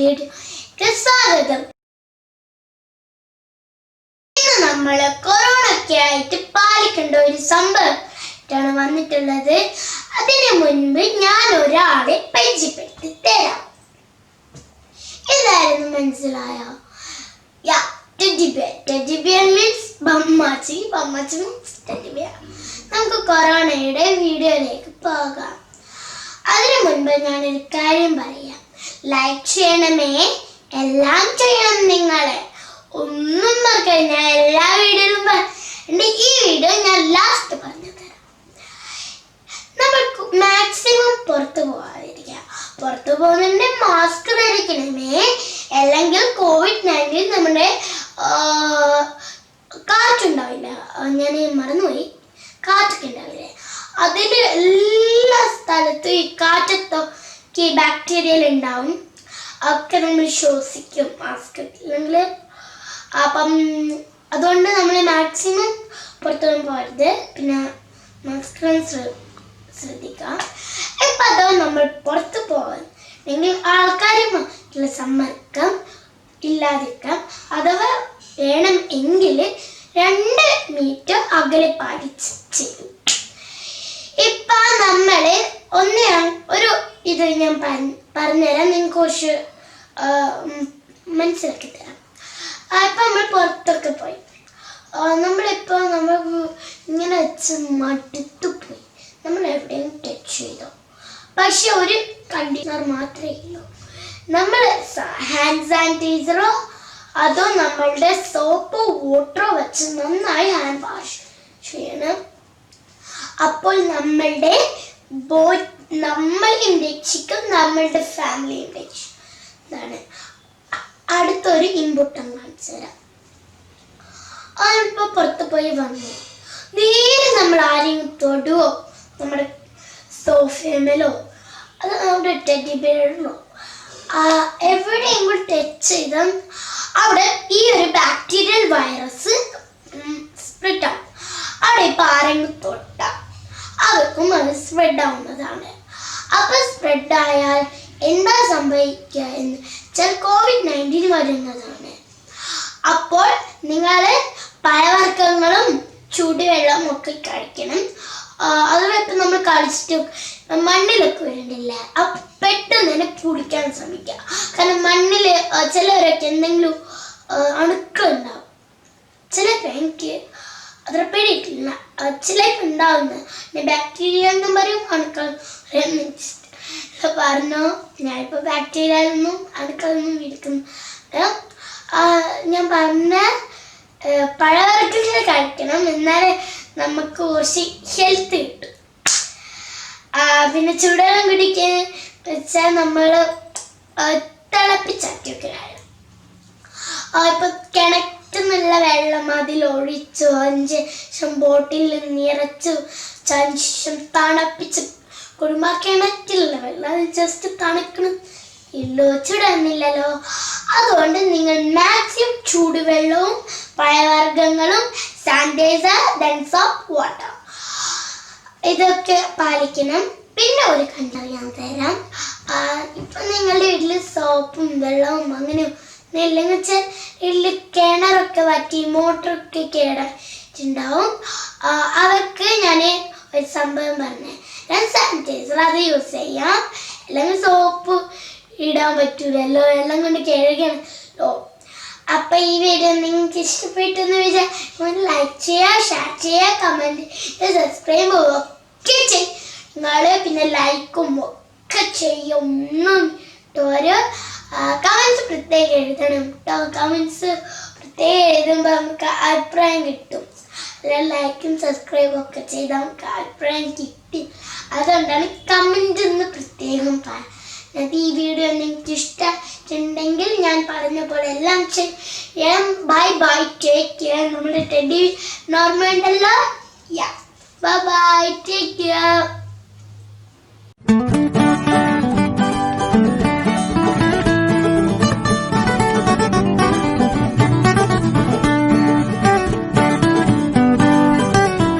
വീഡിയോക്ക് സ്വാഗതം. ഇന്ന് നമ്മൾ കൊറോണയ്ക്ക് ആയിട്ട് പാലിക്കേണ്ട ഒരു സംഭവം വന്നിട്ടുള്ളത്. അതിന് മുൻപ് ഞാൻ ഒരാളെ പരിചയപ്പെടുത്തി തരാം. ഇതായിരുന്നു മനസ്സിലായോ? യാ നമുക്ക് കൊറോണയുടെ വീഡിയോയിലേക്ക് പോകാം. അതിനു മുൻപ് ഞാനൊരു കാര്യം പറയാം. ലൈക്ക് ചെയ്യണമേ. എല്ലാം ചെയ്യണം നിങ്ങൾ ഒന്നും മറക്കരുത് ഞാൻ എല്ലാ വീഡിയോയിലും പറഞ്ഞു ഈ വീഡിയോ ഞാൻ ലാസ്റ്റ് പറഞ്ഞു തരാം നമ്മൾ മാക്സിമം പുറത്തു പോകാതിരിക്കുക. പുറത്തു പോകുന്നതിന്റെ മാസ്ക് ധരിക്കണമേ. അല്ലെങ്കിൽ കോവിഡ് നയന്റീൻ നമ്മുടെ കാറ്റുണ്ടാവില്ല. ഞാൻ മറന്നുപോയി. കാറ്റൊക്കെ ഉണ്ടാവില്ലേ? അതിൽ എല്ലാ സ്ഥലത്തും ഈ കാറ്റത്തൊക്കെ ബാക്ടീരിയൽ ഉണ്ടാവും. ഒക്കെ നമ്മൾ ശ്വസിക്കും. മാസ്ക് ഇല്ലെങ്കിൽ അപ്പം അതുകൊണ്ട് നമ്മൾ മാക്സിമം പുറത്തൊന്നും പോകരുത്. പിന്നെ മാസ്ക് ശ്രദ്ധിക്കാം ഇപ്പം അതോ നമ്മൾ പുറത്ത് പോകാൻ. അല്ലെങ്കിൽ ആൾക്കാരുമായിട്ടുള്ള സമ്മർക്കം ഇല്ലാതിരിക്കാം. അഥവാ വേണം എങ്കിൽ രണ്ട് മീറ്റർ അകലെ പാലിച്ച് ചെയ്യും. ഇപ്പം നമ്മൾ ഒന്ന് ഒരു ഇത് ഞാൻ പറ- പറഞ്ഞുതരാം. നിങ്ങൾക്ക് കുറച്ച് മനസ്സിലാക്കി തരാം. അപ്പം നമ്മൾ പുറത്തൊക്കെ പോയി. നമ്മളിപ്പോൾ നമ്മളിപ്പോ നമ്മൾ ഇങ്ങനെ വെച്ച് മടുത്തു പോയി. നമ്മൾ എവിടെയും ടച്ച് ചെയ്തോ. പക്ഷെ ഒരു കണ്ടീഷണർ മാത്രമേ ഉള്ളൂ. നമ്മൾ ഹാൻഡ് സാനിറ്റൈസറോ അതോ നമ്മളുടെ സോപ്പോ വാട്ടറോ വെച്ച് നന്നായി ഹാൻഡ് വാഷ് ചെയ്യണം. അപ്പോൾ നമ്മളുടെ ബോയ് നമ്മളെയും രക്ഷിക്കും നമ്മളുടെ ഫാമിലിയും രക്ഷിക്കും ഇതാണ്. അടുത്തൊരു ഇൻപുട്ട് കാണിച്ചു തരാം. അതിപ്പോ പുറത്ത് പോയി വന്നു. നേരെ നമ്മൾ ആരെയും തൊടുവോ? നമ്മുടെ സോഫയമേലോ അത് നമ്മുടെ ടെഡി ബിയറിലോ എവിടെയെങ്കിലും ടച്ച് ചെയ്താൽ അവിടെ ഈ ഒരു ബാക്ടീരിയൽ വൈറസ് സ്പ്രെഡ് ആവും. അവിടെ ഇപ്പൊ ആരെങ്കിലും തൊട്ട? അവർക്കും അത് സ്പ്രെഡ് ആവുന്നതാണ്. അപ്പൊ സ്പ്രെഡ് ആയാൽ എന്താ സംഭവിക്കുക എന്ന്. വെച്ചാൽ കോവിഡ് നയന്റീൻ വരുന്നതാണ്. അപ്പോൾ നിങ്ങൾ പഴവർഗങ്ങളും ചൂടുവെള്ളവും ഒക്കെ കഴിക്കണം. അതുപോലെ നമ്മൾ കളിച്ചിട്ട് മണ്ണിലൊക്കെ വരണ്ടില്ല? അപ്പം പെട്ടെന്ന് തന്നെ കുടിക്കാൻ ശ്രമിക്കുക. കാരണം മണ്ണിൽ ചിലവരൊക്കെ എന്തെങ്കിലും ആ, അത്ര പേടിയിട്ടില്ല ഉണ്ടാവുന്നത് ഉണ്ടാവുന്ന ബാക്ടീരിയ എന്നും പറയും അണുക്കൾ പറഞ്ഞു ഞാനിപ്പോൾ ബാക്ടീരിയ ഒന്നും അണുക്കളൊന്നും ഇരിക്കുന്നു ഞാൻ പറഞ്ഞ പഴവർഗങ്ങൾ കഴിക്കണം. എന്നാലേ നമുക്ക് കുറച്ച് ഹെൽത്ത് കിട്ടും. പിന്നെ ചൂടുവെള്ളം കുടിക്കാൻ വെച്ചാൽ നമ്മൾ തിളപ്പിച്ചാക്കി കഴിയണം ഇപ്പൊ ഇപ്പൊ കിണറ്റുന്നുള്ള വെള്ളം അതിൽ ഒഴിച്ചു അഞ്ച് ബോട്ടിൽ നിറച്ചു ശേഷം തണുപ്പിച്ച്. കുടുംബ കിണറ്റിലുള്ള വെള്ളം അത് ജസ്റ്റ് തണുക്കണം. ഇല്ലോ ചൂടുന്നില്ലല്ലോ. അതുകൊണ്ട് നിങ്ങൾ മാക്സിമം ചൂടുവെള്ളവും പഴവർഗങ്ങളും സാനിറ്റൈസർ ഡെൻസ് ഓഫ് വാട്ടർ ഇതൊക്കെ പാലിക്കണം. പിന്നെ ഒരു കണ്ടർ ഞാൻ തരാം. ഇപ്പം നിങ്ങളുടെ വീട്ടിൽ സോപ്പും വെള്ളവും അങ്ങനെ ഇല്ലെങ്കിൽ വെച്ചാൽ വീട്ടിൽ കിണറൊക്കെ വറ്റി മോട്ടറൊക്കെ കേടായിട്ടുണ്ടാവും അതൊക്കെ ഞാൻ ഒരു സംഭവം പറഞ്ഞു ഞാൻ സാനിറ്റൈസർ അത് യൂസ് ചെയ്യാം. അല്ലെങ്കിൽ സോപ്പ് ഇടാൻ പറ്റൂലല്ലോ. എല്ലാം കൊണ്ട് കഴുകണല്ലോ അപ്പൊ ഈ വീഡിയോ നിങ്ങൾക്ക് ഇഷ്ടപ്പെട്ടെന്ന് വിചാരിച്ചാൽ ലൈക്ക് ചെയ്യുക ഷെയർ ചെയ്യുക കമന്റ് സബ്സ്ക്രൈബ് ഒക്കെ ചെയ്യും നിങ്ങൾ പിന്നെ ലൈക്കും ഒക്കെ ചെയ്യും. ഒന്നും ഓരോ കമൻസ് പ്രത്യേകം എഴുതണം കേട്ടോ കമൻസ് എഴുതുമ്പോൾ നമുക്ക് അഭിപ്രായം കിട്ടും. ലൈക്കും സബ്സ്ക്രൈബും ഒക്കെ ചെയ്താൽ നമുക്ക് അഭിപ്രായം കിട്ടി. അതുകൊണ്ടാണ് കമന്റ് എന്ന് പ്രത്യേകം പറയുന്നത് ഈ വീഡിയോ നിങ്ങൾക്ക് ഇഷ്ടമായിട്ടുണ്ടെങ്കിൽ ഞാൻ പറഞ്ഞ പോലെ എല്ലാം ചെയ്യാം ബൈ ബൈ ടേക്ക് കെയർ നമ്മുടെ ടെഡി നോർമൽ ഉണ്ടല്ലോ? Yeah bye bye take care